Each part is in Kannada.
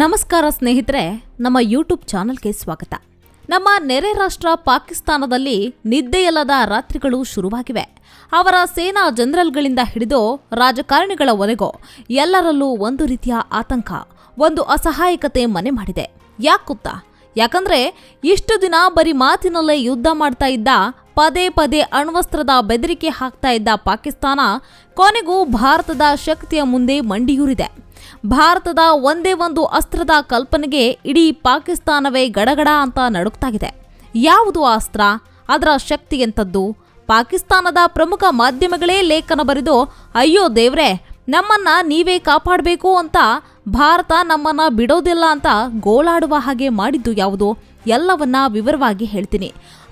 ನಮಸ್ಕಾರ ಸ್ನೇಹಿತರೆ, ನಮ್ಮ ಯೂಟ್ಯೂಬ್ ಚಾನಲ್ಗೆ ಸ್ವಾಗತ. ನಮ್ಮ ನೆರೆ ರಾಷ್ಟ್ರ ಪಾಕಿಸ್ತಾನದಲ್ಲಿ ನಿದ್ದೆಯಲ್ಲದ ರಾತ್ರಿಗಳು ಶುರುವಾಗಿವೆ. ಅವರ ಸೇನಾ ಜನರಲ್ಗಳಿಂದ ಹಿಡಿದು ರಾಜಕಾರಣಿಗಳವರೆಗೂ ಎಲ್ಲರಲ್ಲೂ ಒಂದು ರೀತಿಯ ಆತಂಕ, ಒಂದು ಅಸಹಾಯಕತೆ ಮನೆ ಮಾಡಿದೆ. ಯಾಕೆ ಗೊತ್ತಾ? ಯಾಕಂದ್ರೆ ಇಷ್ಟು ದಿನ ಬರೀ ಮಾತಿನಲ್ಲೇ ಯುದ್ಧ ಮಾಡ್ತಾ ಇದ್ದ ಪದೇ ಪದೇ ಅಣ್ವಸ್ತ್ರದ ಬೆದರಿಕೆ ಹಾಕ್ತಾ ಇದ್ದ ಪಾಕಿಸ್ತಾನ ಕೊನೆಗೂ ಭಾರತದ ಶಕ್ತಿಯ ಮುಂದೆ ಮಂಡಿಯೂರಿದೆ. ಭಾರತದ ಒಂದೇ ಒಂದು ಅಸ್ತ್ರದ ಕಲ್ಪನೆಗೆ ಇಡೀ ಪಾಕಿಸ್ತಾನವೇ ಗಡಗಡ ಅಂತ ನಡುಕ್ತಾಗಿದೆ ಯಾವುದು ಅಸ್ತ್ರ? ಅದರ ಶಕ್ತಿ ಎಂಥದ್ದು? ಪಾಕಿಸ್ತಾನದ ಪ್ರಮುಖ ಮಾಧ್ಯಮಗಳೇ ಲೇಖನ ಬರೆದು, ಅಯ್ಯೋ ದೇವ್ರೆ, ನಮ್ಮನ್ನ ನೀವೇ ಕಾಪಾಡಬೇಕು ಅಂತ ಭಾರತ ನಮ್ಮನ್ನ ಬಿಡೋದಿಲ್ಲ ಅಂತ ಗೋಳಾಡುವ ಹಾಗೆ ಮಾಡಿದ್ದು ಯಾವುದು? ಎಲ್ಲವನ್ನ ವಿವರವಾಗಿ ಹೇಳ್ತೀನಿ.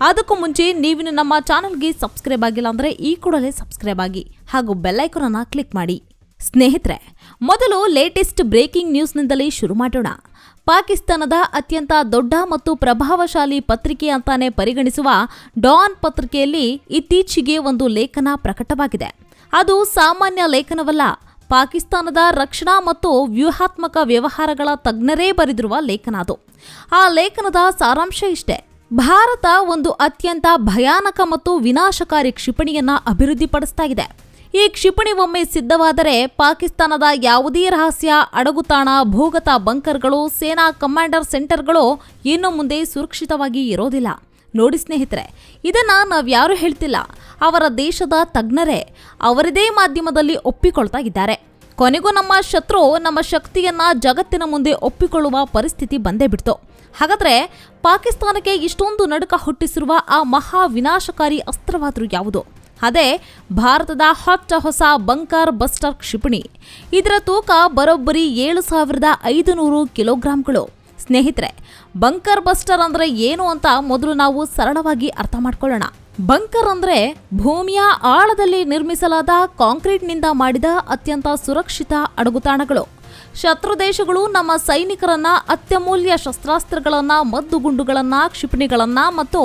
ಅದಕ್ಕೂ ಮುಂಚೆ ನೀವಿನ್ನು ನಮ್ಮ ಚಾನಲ್ಗೆ ಸಬ್ಸ್ಕ್ರೈಬ್ ಆಗಿಲ್ಲ ಅಂದರೆ ಈ ಕೂಡಲೇ ಸಬ್ಸ್ಕ್ರೈಬ್ ಆಗಿ ಹಾಗೂ ಬೆಲ್ಲೈಕನನ್ನ ಕ್ಲಿಕ್ ಮಾಡಿ. ಸ್ನೇಹಿತರೆ, ಮೊದಲು ಲೇಟೆಸ್ಟ್ ಬ್ರೇಕಿಂಗ್ ನ್ಯೂಸ್ನಿಂದಲೇ ಶುರು ಮಾಡೋಣ. ಪಾಕಿಸ್ತಾನದ ಅತ್ಯಂತ ದೊಡ್ಡ ಮತ್ತು ಪ್ರಭಾವಶಾಲಿ ಪತ್ರಿಕೆ ಅಂತಾನೆ ಪರಿಗಣಿಸುವ ಡಾನ್ ಪತ್ರಿಕೆಯಲ್ಲಿ ಇತ್ತೀಚೆಗೆ ಒಂದು ಲೇಖನ ಪ್ರಕಟವಾಗಿದೆ. ಅದು ಸಾಮಾನ್ಯ ಲೇಖನವಲ್ಲ ಪಾಕಿಸ್ತಾನದ ರಕ್ಷಣಾ ಮತ್ತು ವ್ಯೂಹಾತ್ಮಕ ವ್ಯವಹಾರಗಳ ತಜ್ಞರೇ ಬರೆದಿರುವ ಲೇಖನ ಅದು. ಆ ಲೇಖನದ ಸಾರಾಂಶ ಇಷ್ಟೇ. ಭಾರತ ಒಂದು ಅತ್ಯಂತ ಭಯಾನಕ ಮತ್ತು ವಿನಾಶಕಾರಿ ಕ್ಷಿಪಣಿಯನ್ನ ಅಭಿವೃದ್ಧಿಪಡಿಸ್ತಾ ಇದೆ. ಈ ಕ್ಷಿಪಣಿ ಒಮ್ಮೆ ಸಿದ್ಧವಾದರೆ ಪಾಕಿಸ್ತಾನದ ಯಾವುದೇ ರಹಸ್ಯ, ಅಡಗುತಾಣ, ಭೂಗತ ಬಂಕರ್ಗಳು, ಸೇನಾ ಕಮಾಂಡರ್ ಸೆಂಟರ್ಗಳು ಇನ್ನು ಮುಂದೆ ಸುರಕ್ಷಿತವಾಗಿ ಇರೋದಿಲ್ಲ. ನೋಡಿ ಸ್ನೇಹಿತರೆ, ಇದನ್ನ ನಾವ್ಯಾರು ಹೇಳ್ತಿಲ್ಲ. ಅವರ ದೇಶದ ತಜ್ಞರೇ ಅವರದೇ ಮಾಧ್ಯಮದಲ್ಲಿ ಒಪ್ಪಿಕೊಳ್ತಾ ಇದ್ದಾರೆ ಕೊನೆಗೂ ನಮ್ಮ ಶತ್ರು ನಮ್ಮ ಶಕ್ತಿಯನ್ನ ಜಗತ್ತಿನ ಮುಂದೆ ಒಪ್ಪಿಕೊಳ್ಳುವ ಪರಿಸ್ಥಿತಿ ಬಂದೇ ಬಿಡ್ತು. ಹಾಗಾದ್ರೆ ಪಾಕಿಸ್ತಾನಕ್ಕೆ ಇಷ್ಟೊಂದು ನಡುಕ ಹುಟ್ಟಿಸಿರುವ ಆ ಮಹಾ ವಿನಾಶಕಾರಿ ಅಸ್ತ್ರವಾದ್ರೂ ಯಾವುದು? ಅದೇ ಭಾರತದ ಹೊಚ್ಚ ಹೊಸ ಬಂಕರ್ ಬಸ್ಟರ್ ಕ್ಷಿಪಣಿ. ಇದರ ತೂಕ ಬರೋಬ್ಬರಿ ಏಳು ಸಾವಿರದ ಐದು ನೂರು ಕಿಲೋಗ್ರಾಂಗಳು. ಸ್ನೇಹಿತರೆ ಬಂಕರ್ ಬಸ್ಟರ್ ಅಂದ್ರೆ ಏನು ಅಂತ ಮೊದಲು ನಾವು ಸರಳವಾಗಿ ಅರ್ಥ ಮಾಡ್ಕೊಳ್ಳೋಣ. ಬಂಕರ್ ಅಂದ್ರೆ ಭೂಮಿಯ ಆಳದಲ್ಲಿ ನಿರ್ಮಿಸಲಾದ ಕಾಂಕ್ರೀಟ್ನಿಂದ ಮಾಡಿದ ಅತ್ಯಂತ ಸುರಕ್ಷಿತ ಅಡಗುತಾಣಗಳು. ಶತ್ರು ದೇಶಗಳು ನಮ್ಮ ಸೈನಿಕರನ್ನ ಅತ್ಯಮೂಲ್ಯ ಶಸ್ತ್ರಾಸ್ತ್ರಗಳನ್ನ ಮದ್ದುಗುಂಡುಗಳನ್ನ ಕ್ಷಿಪಣಿಗಳನ್ನ ಮತ್ತು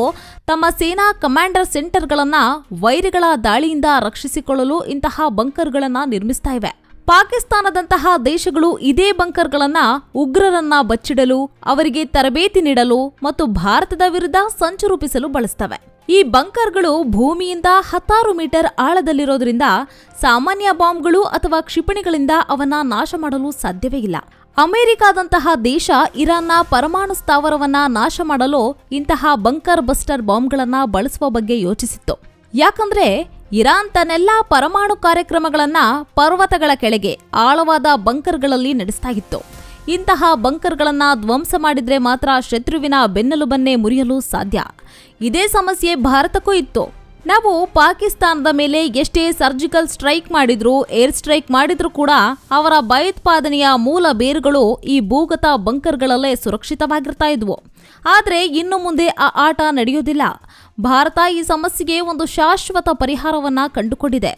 ತಮ್ಮ ಸೇನಾ ಕಮಾಂಡರ್ ಸೆಂಟರ್ಗಳನ್ನ ವೈರಿಗಳ ದಾಳಿಯಿಂದ ರಕ್ಷಿಸಿಕೊಳ್ಳಲು ಇಂತಹ ಬಂಕರ್ಗಳನ್ನ ನಿರ್ಮಿಸ್ತಾ ಇವೆ. ಪಾಕಿಸ್ತಾನದಂತಹ ದೇಶಗಳು ಇದೇ ಬಂಕರ್ಗಳನ್ನ ಉಗ್ರರನ್ನ ಬಚ್ಚಿಡಲು, ಅವರಿಗೆ ತರಬೇತಿ ನೀಡಲು ಮತ್ತು ಭಾರತದ ವಿರುದ್ಧ ಸಂಚು ರೂಪಿಸಲು ಬಳಸ್ತವೆ. ಈ ಬಂಕರ್ಗಳು ಭೂಮಿಯಿಂದ ಹತ್ತಾರು ಮೀಟರ್ ಆಳದಲ್ಲಿರೋದ್ರಿಂದ ಸಾಮಾನ್ಯ ಬಾಂಬ್ಗಳು ಅಥವಾ ಕ್ಷಿಪಣಿಗಳಿಂದ ಅವನ್ನ ನಾಶ ಮಾಡಲು ಸಾಧ್ಯವೇ ಇಲ್ಲ. ಅಮೆರಿಕಾದಂತಹ ದೇಶ ಇರಾನ್ನ ಪರಮಾಣು ಸ್ಥಾವರವನ್ನ ನಾಶ ಮಾಡಲು ಇಂತಹ ಬಂಕರ್ ಬಸ್ಟರ್ ಬಾಂಬ್ಗಳನ್ನ ಬಳಸುವ ಬಗ್ಗೆ ಯೋಚಿಸಿತ್ತು. ಯಾಕಂದ್ರೆ ಇರಾನ್ ತನ್ನೆಲ್ಲಾ ಪರಮಾಣು ಕಾರ್ಯಕ್ರಮಗಳನ್ನ ಪರ್ವತಗಳ ಕೆಳಗೆ ಆಳವಾದ ಬಂಕರ್ಗಳಲ್ಲಿ ನಡೆಸ್ತಾ ಇತ್ತು. ಇಂತಹ ಬಂಕರ್ಗಳನ್ನ ಧ್ವಂಸ ಮಾಡಿದ್ರೆ ಮಾತ್ರ ಶತ್ರುವಿನ ಬೆನ್ನೆಲುಬನ್ನೇ ಮುರಿಯಲು ಸಾಧ್ಯ. ಇದೇ ಸಮಸ್ಯೆ ಭಾರತಕ್ಕೂ ಇತ್ತು. ನಾವು ಪಾಕಿಸ್ತಾನದ ಮೇಲೆ ಎಷ್ಟೇ ಸರ್ಜಿಕಲ್ ಸ್ಟ್ರೈಕ್ ಮಾಡಿದ್ರು, ಏರ್ ಸ್ಟ್ರೈಕ್ ಮಾಡಿದ್ರು ಕೂಡ ಅವರ ಭಯೋತ್ಪಾದನೆಯ ಮೂಲ ಬೇರುಗಳು ಈ ಭೂಗತ ಬಂಕರ್ಗಳಲ್ಲೇ ಸುರಕ್ಷಿತವಾಗಿರ್ತಾ ಇದ್ವು. ಆದರೆ ಇನ್ನು ಮುಂದೆ ಆ ಆಟ ನಡೆಯೋದಿಲ್ಲ ಭಾರತ ಈ ಸಮಸ್ಯೆಗೆ ಒಂದು ಶಾಶ್ವತ ಪರಿಹಾರವನ್ನ ಕಂಡುಕೊಂಡಿದೆ.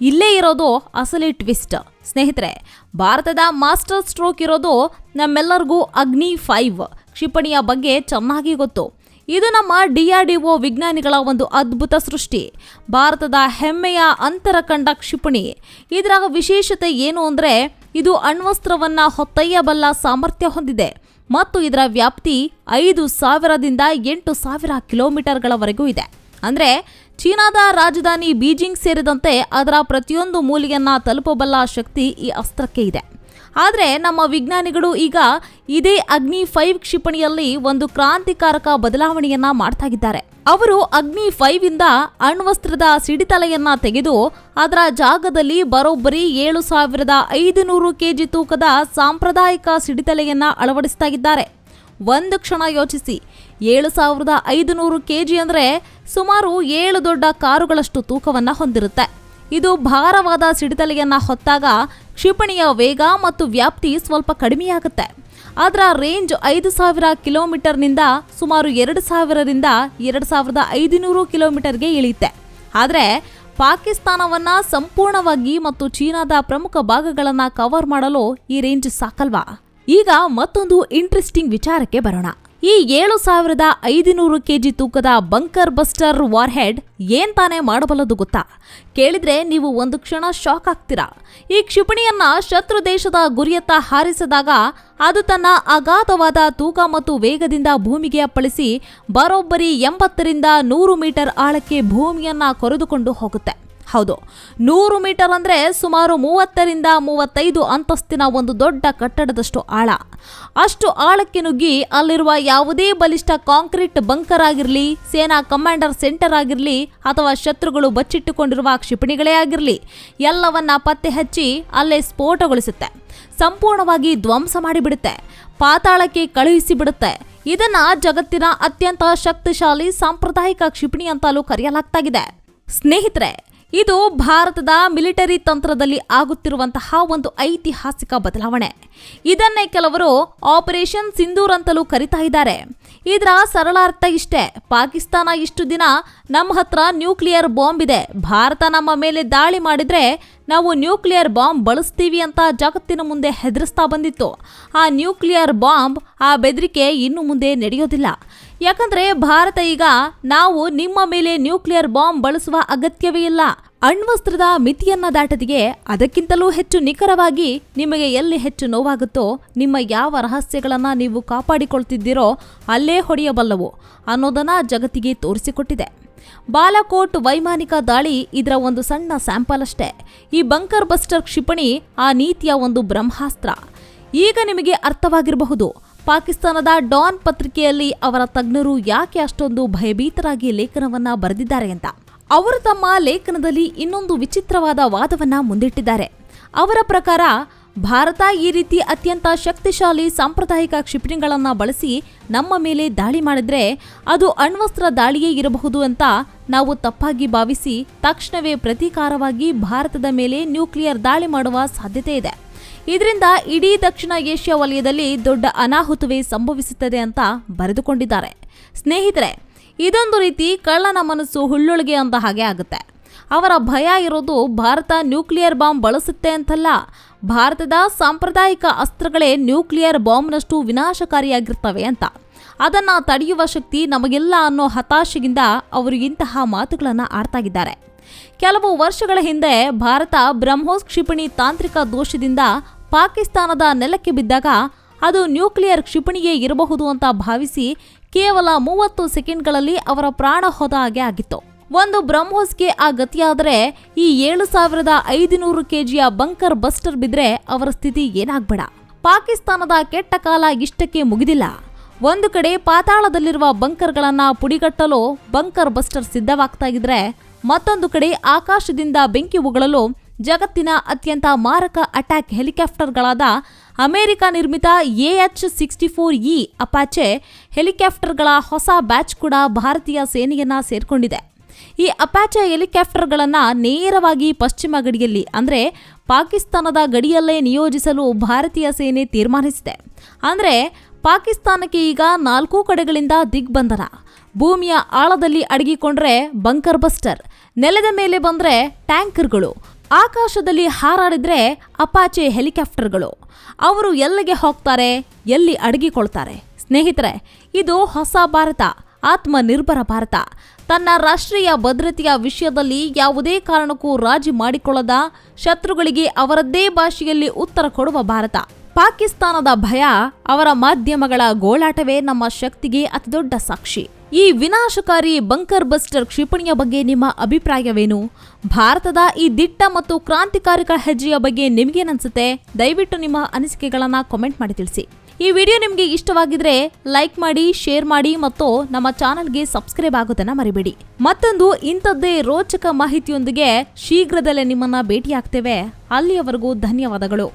ಇಲ್ಲೇ ಇರೋದು ಅಸಲಿ ಟ್ವಿಸ್ಟ್. ಸ್ನೇಹಿತರೆ, ಭಾರತದ ಮಾಸ್ಟರ್ ಸ್ಟ್ರೋಕ್ ಇರೋದು ನಮ್ಮೆಲ್ಲರಿಗೂ ಅಗ್ನಿ ಫೈವ್ ಕ್ಷಿಪಣಿಯ ಬಗ್ಗೆ ಚೆನ್ನಾಗಿ ಗೊತ್ತು. ಇದು ನಮ್ಮ ಡಿಆರ್ಡಿಒ ವಿಜ್ಞಾನಿಗಳ ಒಂದು ಅದ್ಭುತ ಸೃಷ್ಟಿ. ಭಾರತದ ಹೆಮ್ಮೆಯ ಅಂತರ ಕಂಡ ಕ್ಷಿಪಣಿ. ಇದರ ವಿಶೇಷತೆ ಏನು ಅಂದರೆ ಇದು ಅಣ್ವಸ್ತ್ರವನ್ನ ಹೊತ್ತೊಯ್ಯಬಲ್ಲ ಸಾಮರ್ಥ್ಯ ಹೊಂದಿದೆ. ಮತ್ತು ಇದರ ವ್ಯಾಪ್ತಿ ಐದು ಸಾವಿರದಿಂದ ಎಂಟು ಸಾವಿರ ಕಿಲೋಮೀಟರ್ಗಳವರೆಗೂ ಇದೆ. ಅಂದರೆ ಚೀನಾದ ರಾಜಧಾನಿ ಬೀಜಿಂಗ್ ಸೇರಿದಂತೆ ಅದರ ಪ್ರತಿಯೊಂದು ಮೂಲೆಯನ್ನ ತಲುಪಬಲ್ಲ ಶಕ್ತಿ ಈ ಅಸ್ತ್ರಕ್ಕೆ ಇದೆ. ಆದರೆ ನಮ್ಮ ವಿಜ್ಞಾನಿಗಳು ಈಗ ಇದೇ ಅಗ್ನಿ ಫೈವ್ ಕ್ಷಿಪಣಿಯಲ್ಲಿ ಒಂದು ಕ್ರಾಂತಿಕಾರಕ ಬದಲಾವಣೆಯನ್ನ ಮಾಡ್ತಾ ಇದ್ದಾರೆ ಅವರು ಅಗ್ನಿ ಫೈವ್ ಇಂದ ಅಣ್ವಸ್ತ್ರದ ಸಿಡಿತಲೆಯನ್ನ ತೆಗೆದು ಅದರ ಜಾಗದಲ್ಲಿ ಬರೋಬ್ಬರಿ ಏಳು ಸಾವಿರದ ಐದು ನೂರು ಕೆಜಿ ತೂಕದ ಸಾಂಪ್ರದಾಯಿಕ ಸಿಡಿತಲೆಯನ್ನ ಅಳವಡಿಸ್ತಾ ಇದ್ದಾರೆ ಒಂದು ಕ್ಷಣ ಯೋಚಿಸಿ, ಏಳು ಸಾವಿರದ ಐದು ನೂರು ಕೆಜಿ ಅಂದರೆ ಸುಮಾರು ಏಳು ದೊಡ್ಡ ಕಾರುಗಳಷ್ಟು ತೂಕವನ್ನು ಹೊಂದಿರುತ್ತೆ. ಇದು ಭಾರವಾದ ಸಿಡಿತಲೆಯನ್ನ ಹೊತ್ತಾಗ ಕ್ಷಿಪಣಿಯ ವೇಗ ಮತ್ತು ವ್ಯಾಪ್ತಿ ಸ್ವಲ್ಪ ಕಡಿಮೆಯಾಗುತ್ತೆ. ಅದರ ರೇಂಜ್ ಐದು ಸಾವಿರ ಕಿಲೋಮೀಟರ್ನಿಂದ ಸುಮಾರು ಎರಡು ಸಾವಿರದಿಂದ ಎರಡು ಸಾವಿರದ ಐದುನೂರು ಕಿಲೋಮೀಟರ್ಗೆ ಇಳಿಯುತ್ತೆ. ಆದರೆ ಪಾಕಿಸ್ತಾನವನ್ನು ಸಂಪೂರ್ಣವಾಗಿ ಮತ್ತು ಚೀನಾದ ಪ್ರಮುಖ ಭಾಗಗಳನ್ನು ಕವರ್ ಮಾಡಲು ಈ ರೇಂಜ್ ಸಾಕಲ್ವಾ? ಈಗ ಮತ್ತೊಂದು ಇಂಟ್ರೆಸ್ಟಿಂಗ್ ವಿಚಾರಕ್ಕೆ ಬರೋಣ. ಈ ಏಳು ಸಾವಿರದ ಐದುನೂರು ಕೆಜಿ ತೂಕದ ಬಂಕರ್ ಬಸ್ಟರ್ ವಾರ್ಹೆಡ್ ಏನ್ ತಾನೇ ಮಾಡಬಲ್ಲದು ಗೊತ್ತಾ? ಕೇಳಿದ್ರೆ ನೀವು ಒಂದು ಕ್ಷಣ ಶಾಕ್ ಆಗ್ತೀರಾ. ಈ ಕ್ಷಿಪಣಿಯನ್ನ ಶತ್ರು ದೇಶದ ಗುರಿಯತ್ತ ಹಾರಿಸಿದಾಗ ಅದು ತನ್ನ ಅಗಾಧವಾದ ತೂಕ ಮತ್ತು ವೇಗದಿಂದ ಭೂಮಿಗೆ ಅಪ್ಪಳಿಸಿ ಬರೋಬ್ಬರಿ ಎಂಬತ್ತರಿಂದ ನೂರು ಮೀಟರ್ ಆಳಕ್ಕೆ ಭೂಮಿಯನ್ನ ಕೊರೆದುಕೊಂಡು ಹೋಗುತ್ತೆ. ಹೌದು. ನೂರು ಮೀಟರ್ ಅಂದರೆ ಸುಮಾರು ಮೂವತ್ತರಿಂದ ಮೂವತ್ತೈದು ಅಂತಸ್ತಿನ ಒಂದು ದೊಡ್ಡ ಕಟ್ಟಡದಷ್ಟು ಆಳ. ಅಷ್ಟು ಆಳಕ್ಕೆ ನುಗ್ಗಿ ಅಲ್ಲಿರುವ ಯಾವುದೇ ಬಲಿಷ್ಠ ಕಾಂಕ್ರೀಟ್ ಬಂಕರ್ ಆಗಿರಲಿ, ಸೇನಾ ಕಮಾಂಡರ್ ಸೆಂಟರ್ ಆಗಿರಲಿ ಅಥವಾ ಶತ್ರುಗಳು ಬಚ್ಚಿಟ್ಟುಕೊಂಡಿರುವ ಕ್ಷಿಪಣಿಗಳೇ ಆಗಿರಲಿ, ಎಲ್ಲವನ್ನ ಪತ್ತೆ ಹಚ್ಚಿ ಅಲ್ಲೇ ಸ್ಫೋಟಗೊಳಿಸುತ್ತೆ. ಸಂಪೂರ್ಣವಾಗಿ ಧ್ವಂಸ ಮಾಡಿಬಿಡುತ್ತೆ. ಪಾತಾಳಕ್ಕೆ ಕಳುಹಿಸಿ ಬಿಡುತ್ತೆ. ಇದನ್ನ ಜಗತ್ತಿನ ಅತ್ಯಂತ ಶಕ್ತಿಶಾಲಿ ಸಾಂಪ್ರದಾಯಿಕ ಕ್ಷಿಪಣಿ ಅಂತಲೂ ಕರೆಯಲಾಗ್ತಾಗಿದೆ. ಸ್ನೇಹಿತರೆ ಇದು ಭಾರತದ ಮಿಲಿಟರಿ ತಂತ್ರದಲ್ಲಿ ಆಗುತ್ತಿರುವಂತಹ ಒಂದು ಐತಿಹಾಸಿಕ ಬದಲಾವಣೆ. ಇದನ್ನೇ ಕೆಲವರು ಆಪರೇಷನ್ ಸಿಂಧೂರ್ ಅಂತಲೂ ಕರಿತಾ ಇದ್ದಾರೆ. ಇದರ ಸರಳ ಅರ್ಥ ಇಷ್ಟೇ. ಪಾಕಿಸ್ತಾನ ಇಷ್ಟು ದಿನ ನಮ್ಮ ಹತ್ರ ನ್ಯೂಕ್ಲಿಯರ್ ಬಾಂಬ್ ಇದೆ. ಭಾರತ ನಮ್ಮ ಮೇಲೆ ದಾಳಿ ಮಾಡಿದ್ರೆ ನಾವು ನ್ಯೂಕ್ಲಿಯರ್ ಬಾಂಬ್ ಬಳಸ್ತೀವಿ ಅಂತ ಜಗತ್ತಿನ ಮುಂದೆ ಹೆದರಿಸ್ತಾ ಬಂದಿತ್ತು. ಆ ನ್ಯೂಕ್ಲಿಯರ್ ಬಾಂಬ್ ಆ ಬೆದರಿಕೆ ಇನ್ನು ಮುಂದೆ ನಡೆಯೋದಿಲ್ಲ. ಯಾಕಂದ್ರೆ ಭಾರತ ಈಗ ನಾವು ನಿಮ್ಮ ಮೇಲೆ ನ್ಯೂಕ್ಲಿಯರ್ ಬಾಂಬ್ ಬಳಸುವ ಅಗತ್ಯವೇ ಇಲ್ಲ. ಅಣ್ವಸ್ತ್ರದ ಮಿತಿಯನ್ನ ದಾಟದಿಗೆ ಅದಕ್ಕಿಂತಲೂ ಹೆಚ್ಚು ನಿಖರವಾಗಿ ನಿಮಗೆ ಎಲ್ಲಿ ಹೆಚ್ಚು ನೋವಾಗುತ್ತೋ ನಿಮ್ಮ ಯಾವ ರಹಸ್ಯಗಳನ್ನ ನೀವು ಕಾಪಾಡಿಕೊಳ್ತಿದ್ದೀರೋ ಅಲ್ಲೇ ಹೊಡೆಯಬಲ್ಲವು ಅನ್ನೋದನ್ನ ಜಗತ್ತಿಗೆ ತೋರಿಸಿಕೊಟ್ಟಿದೆ. ಬಾಲಾಕೋಟ್ ವೈಮಾನಿಕ ದಾಳಿ ಇದರ ಒಂದು ಸಣ್ಣ ಸ್ಯಾಂಪಲ್ ಅಷ್ಟೇ. ಈ ಬಂಕರ್ ಬಸ್ಟರ್ ಕ್ಷಿಪಣಿ ಆ ನೀತಿಯ ಒಂದು ಬ್ರಹ್ಮಾಸ್ತ್ರ. ಈಗ ನಿಮಗೆ ಅರ್ಥವಾಗಿರಬಹುದು. ಪಾಕಿಸ್ತಾನದ ಡಾನ್ ಪತ್ರಿಕೆಯಲ್ಲಿ ಅವರ ತಜ್ಞರು ಯಾಕೆ ಅಷ್ಟೊಂದು ಭಯಭೀತರಾಗಿ ಲೇಖನವನ್ನ ಬರೆದಿದ್ದಾರೆ ಅಂತ. ಅವರು ತಮ್ಮ ಲೇಖನದಲ್ಲಿ ಇನ್ನೊಂದು ವಿಚಿತ್ರವಾದ ವಾದವನ್ನ ಮುಂದಿಟ್ಟಿದ್ದಾರೆ. ಅವರ ಪ್ರಕಾರ, ಭಾರತ ಈ ರೀತಿ ಅತ್ಯಂತ ಶಕ್ತಿಶಾಲಿ ಸಾಂಪ್ರದಾಯಿಕ ಕ್ಷಿಪಣಿಗಳನ್ನ ಬಳಸಿ ನಮ್ಮ ಮೇಲೆ ದಾಳಿ ಮಾಡಿದ್ರೆ ಅದು ಅಣ್ವಸ್ತ್ರ ದಾಳಿಯೇ ಇರಬಹುದು ಅಂತ ನಾವು ತಪ್ಪಾಗಿ ಭಾವಿಸಿ ತಕ್ಷಣವೇ ಪ್ರತೀಕಾರವಾಗಿ ಭಾರತದ ಮೇಲೆ ನ್ಯೂಕ್ಲಿಯರ್ ದಾಳಿ ಮಾಡುವ ಸಾಧ್ಯತೆ ಇದೆ. ಇದರಿಂದ ಇಡೀ ದಕ್ಷಿಣ ಏಷ್ಯಾ ವಲಯದಲ್ಲಿ ದೊಡ್ಡ ಅನಾಹುತವೇ ಸಂಭವಿಸುತ್ತದೆ ಅಂತ ಬರೆದುಕೊಂಡಿದ್ದಾರೆ. ಸ್ನೇಹಿತರೆ, ಇದೊಂದು ರೀತಿ ಕಳ್ಳನ ಮನಸ್ಸು ಹುಳ್ಳೊಳಗೆ ಅಂತ ಹಾಗೆ ಆಗುತ್ತೆ. ಅವರ ಭಯ ಇರೋದು ಭಾರತ ನ್ಯೂಕ್ಲಿಯರ್ ಬಾಂಬ್ ಬಳಸುತ್ತೆ ಅಂತಲ್ಲ. ಭಾರತದ ಸಾಂಪ್ರದಾಯಿಕ ಅಸ್ತ್ರಗಳೇ ನ್ಯೂಕ್ಲಿಯರ್ ಬಾಂಬ್ನಷ್ಟು ವಿನಾಶಕಾರಿಯಾಗಿರ್ತವೆ ಅಂತ. ಅದನ್ನು ತಡೆಯುವ ಶಕ್ತಿ ನಮಗೆಲ್ಲ ಅನ್ನೋ ಹತಾಶೆಯಿಂದ ಅವರು ಇಂತಹ ಮಾತುಗಳನ್ನು ಆಡ್ತಾಗಿದ್ದಾರೆ ಕೆಲವು ವರ್ಷಗಳ ಹಿಂದೆ ಭಾರತ ಬ್ರಹ್ಮೋಸ್ ಕ್ಷಿಪಣಿ ತಾಂತ್ರಿಕ ದೋಷದಿಂದ ಪಾಕಿಸ್ತಾನದ ನೆಲಕ್ಕೆ ಬಿದ್ದಾಗ ಅದು ನ್ಯೂಕ್ಲಿಯರ್ ಕ್ಷಿಪಣಿಯೇ ಇರಬಹುದು ಅಂತ ಭಾವಿಸಿ ಕೇವಲ ಮೂವತ್ತು ಸೆಕೆಂಡ್ಗಳಲ್ಲಿ ಅವರ ಪ್ರಾಣ ಹೋದ ಹಾಗೆ ಆಗಿತ್ತು. ಒಂದು ಬ್ರಹ್ಮೋಸ್ಗೆ ಆ ಗತಿಯಾದರೆ ಈ ಏಳು ಸಾವಿರದ ಐದುನೂರು ಕೆಜಿಯ ಬಂಕರ್ ಬಸ್ಟರ್ ಬಿದ್ರೆ ಅವರ ಸ್ಥಿತಿ ಏನಾಗ್ಬೇಡ. ಪಾಕಿಸ್ತಾನದ ಕೆಟ್ಟ ಕಾಲ ಇಷ್ಟಕ್ಕೆ ಮುಗಿದಿಲ್ಲ. ಒಂದು ಕಡೆ ಪಾತಾಳದಲ್ಲಿರುವ ಬಂಕರ್ಗಳನ್ನು ಪುಡಿಗಟ್ಟಲು ಬಂಕರ್ ಬಸ್ಟರ್ ಸಿದ್ಧವಾಗ್ತಾ ಇದ್ರೆ ಮತ್ತೊಂದು ಕಡೆ ಆಕಾಶದಿಂದ ಬೆಂಕಿ ಉಗಳಲು ಜಗತ್ತಿನ ಅತ್ಯಂತ ಮಾರಕ ಅಟ್ಯಾಕ್ ಹೆಲಿಕಾಪ್ಟರ್ಗಳಾದ ಅಮೆರಿಕ ನಿರ್ಮಿತ AH sixty four E Apache ಹೆಲಿಕಾಪ್ಟರ್ಗಳ ಹೊಸ ಬ್ಯಾಚ್ ಕೂಡ ಭಾರತೀಯ ಸೇನೆಯನ್ನ ಸೇರಿಕೊಂಡಿದೆ. ಈ ಅಪಾಚೆ ಹೆಲಿಕಾಪ್ಟರ್ಗಳನ್ನ ನೇರವಾಗಿ ಪಶ್ಚಿಮ ಗಡಿಯಲ್ಲಿ, ಅಂದರೆ ಪಾಕಿಸ್ತಾನದ ಗಡಿಯಲ್ಲೇ ನಿಯೋಜಿಸಲು ಭಾರತೀಯ ಸೇನೆ ತೀರ್ಮಾನಿಸಿದೆ. ಅಂದರೆ ಪಾಕಿಸ್ತಾನಕ್ಕೆ ಈಗ ನಾಲ್ಕು ಕಡೆಗಳಿಂದ ದಿಗ್ಬಂಧನ. ಭೂಮಿಯ ಆಳದಲ್ಲಿ ಅಡಗಿಕೊಂಡ್ರೆ ಬಂಕರ್ ಬಸ್ಟರ್ ನೆಲದ ಮೇಲೆ ಬಂದ್ರೆ ಟ್ಯಾಂಕರ್ಗಳು ಆಕಾಶದಲ್ಲಿ ಹಾರಾಡಿದ್ರೆ ಅಪಾಚೆ ಹೆಲಿಕಾಪ್ಟರ್ಗಳು ಅವರು ಎಲ್ಲಿಗೆ ಹೋಗ್ತಾರೆ, ಎಲ್ಲಿ ಅಡಗಿಕೊಳ್ತಾರೆ? ಸ್ನೇಹಿತರೆ, ಇದು ಹೊಸ ಭಾರತ, ಆತ್ಮನಿರ್ಭರ ಭಾರತ. ತನ್ನ ರಾಷ್ಟ್ರೀಯ ಭದ್ರತೆಯ ವಿಷಯದಲ್ಲಿ ಯಾವುದೇ ಕಾರಣಕ್ಕೂ ರಾಜಿ ಮಾಡಿಕೊಳ್ಳದ ಶತ್ರುಗಳಿಗೆ ಅವರದ್ದೇ ಭಾಷೆಯಲ್ಲಿ ಉತ್ತರ ಕೊಡುವ ಭಾರತ. ಪಾಕಿಸ್ತಾನದ ಭಯ ಅವರ ಮಾಧ್ಯಮಗಳ ಗೋಳಾಟವೇ ನಮ್ಮ ಶಕ್ತಿಗೆ ಅತಿದೊಡ್ಡ ಸಾಕ್ಷಿ. ಈ ವಿನಾಶಕಾರಿ ಬಂಕರ್ ಬಸ್ಟರ್ ಕ್ಷಿಪಣಿಯ ಬಗ್ಗೆ ನಿಮ್ಮ ಅಭಿಪ್ರಾಯವೇನು? ಭಾರತದ ಈ ದಿಟ್ಟ ಮತ್ತು ಕ್ರಾಂತಿಕಾರಿಕ ಹೆಜ್ಜೆಯ ಬಗ್ಗೆ ನಿಮಗೇನನ್ಸುತ್ತೆ? ದಯವಿಟ್ಟು ನಿಮ್ಮ ಅನಿಸಿಕೆಗಳನ್ನು ಕಾಮೆಂಟ್ ಮಾಡಿ ತಿಳಿಸಿ. ಈ ವಿಡಿಯೋ ನಿಮಗೆ ಇಷ್ಟವಾಗಿದ್ರೆ ಲೈಕ್ ಮಾಡಿ ಶೇರ್ ಮಾಡಿ ಮತ್ತು ನಮ್ಮ ಚಾನಲ್ಗೆ ಸಬ್ಸ್ಕ್ರೈಬ್ ಆಗೋದನ್ನು ಮರಿಬೇಡಿ. ಮತ್ತೊಂದು ಇಂಥದ್ದೇ ರೋಚಕ ಮಾಹಿತಿಯೊಂದಿಗೆ ಶೀಘ್ರದಲ್ಲೇ ನಿಮ್ಮನ್ನು ಭೇಟಿಯಾಗ್ತೇವೆ. ಅಲ್ಲಿಯವರೆಗೂ ಧನ್ಯವಾದಗಳು.